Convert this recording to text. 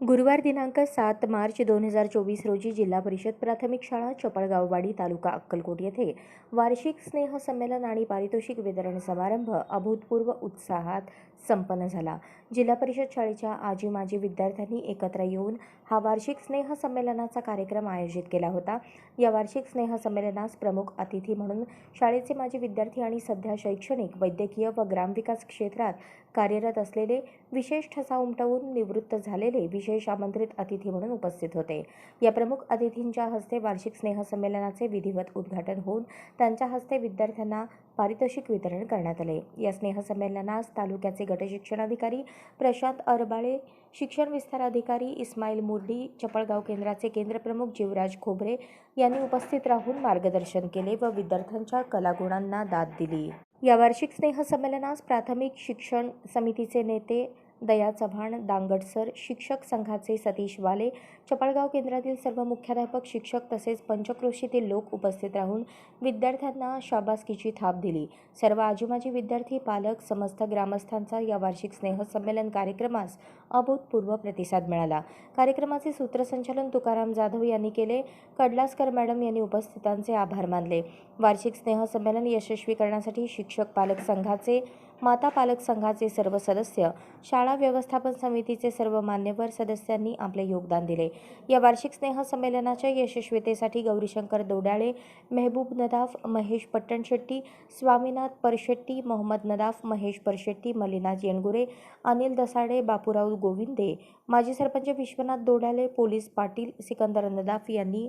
गुरुवार दिनांक सात मार्च दोन हजार चोवीस रोजी जिल्हा परिषद प्राथमिक शाळा चपळगाववाडी तालुका अक्कलकोट येथे वार्षिक स्नेहसंमेलन आणि पारितोषिक वितरण समारंभ अभूतपूर्व उत्साहात संपन्न झाला. जिल्हा परिषद शाळेच्या आजी माजी विद्यार्थ्यांनी एकत्र येऊन हा वार्षिक स्नेहसंमेलनाचा कार्यक्रम आयोजित केला होता. या वार्षिक स्नेहसंमेलनास प्रमुख अतिथी म्हणून शाळेचे माजी विद्यार्थी आणि सध्या शैक्षणिक वैद्यकीय व ग्रामविकास क्षेत्रात कार्यरत असलेले विशेष ठसा उमटवून निवृत्त झालेले विशेष आमंत्रित अतिथी म्हणून उपस्थित होते. या प्रमुख अतिथींच्या हस्ते वार्षिक स्नेहसंमेलनाचे विधिवत उद्घाटन होऊन त्यांच्या हस्ते विद्यार्थ्यांना पारितोषिक वितरण करण्यात आले. या स्नेहसंमेलनास तालुक्याचे गटशिक्षणाधिकारी प्रशांत अरबाळे शिक्षण विस्तार अधिकारी इस्माईल मुर्डी चपळगाव केंद्राचे केंद्रप्रमुख जीवराज खोबरे यांनी उपस्थित राहून मार्गदर्शन केले व विद्यार्थ्यांच्या कलागुणांना दाद दिली. या वार्षिक स्नेहसंमेलनास प्राथमिक शिक्षण समितीचे नेते दया चव्हाण दांगडसर शिक्षक संघाचे सतीश वाले चपळगाव केंद्रातील सर्व मुख्याध्यापक शिक्षक तसेच पंचक्रोशीतील लोक उपस्थित राहून विद्यार्थ्यांना शाबासकीची थाप दिली. सर्व आजीमाजी विद्यार्थी पालक समस्त ग्रामस्थांचा या वार्षिक स्नेहसंमेलन कार्यक्रमास अभूतपूर्व प्रतिसाद मिळाला. कार्यक्रमाचे सूत्रसंचालन तुकाराम जाधव यांनी केले. कडलासकर मॅडम यांनी उपस्थितांचे आभार मानले. वार्षिक स्नेहसंमेलन यशस्वी करण्यासाठी शिक्षक पालक संघाचे माता पालक संघाचे सर्व सदस्य शाळा व्यवस्थापन समितीचे सर्व मान्यवर सदस्यांनी आपले योगदान दिले. या वार्षिक स्नेहसंमेलनाच्या यशस्वीतेसाठी गौरीशंकर दोडाळे मेहबूब नदाफ महेश पट्टणशेट्टी स्वामीनाथ परशेट्टी मोहम्मद नदाफ महेश परशेट्टी मलिनाथ येणगुरे अनिल दसाडे बापूराव गोविंदे माजी सरपंच विश्वनाथ दोडाले पोलीस पाटील सिकंदर नदाफ यांनी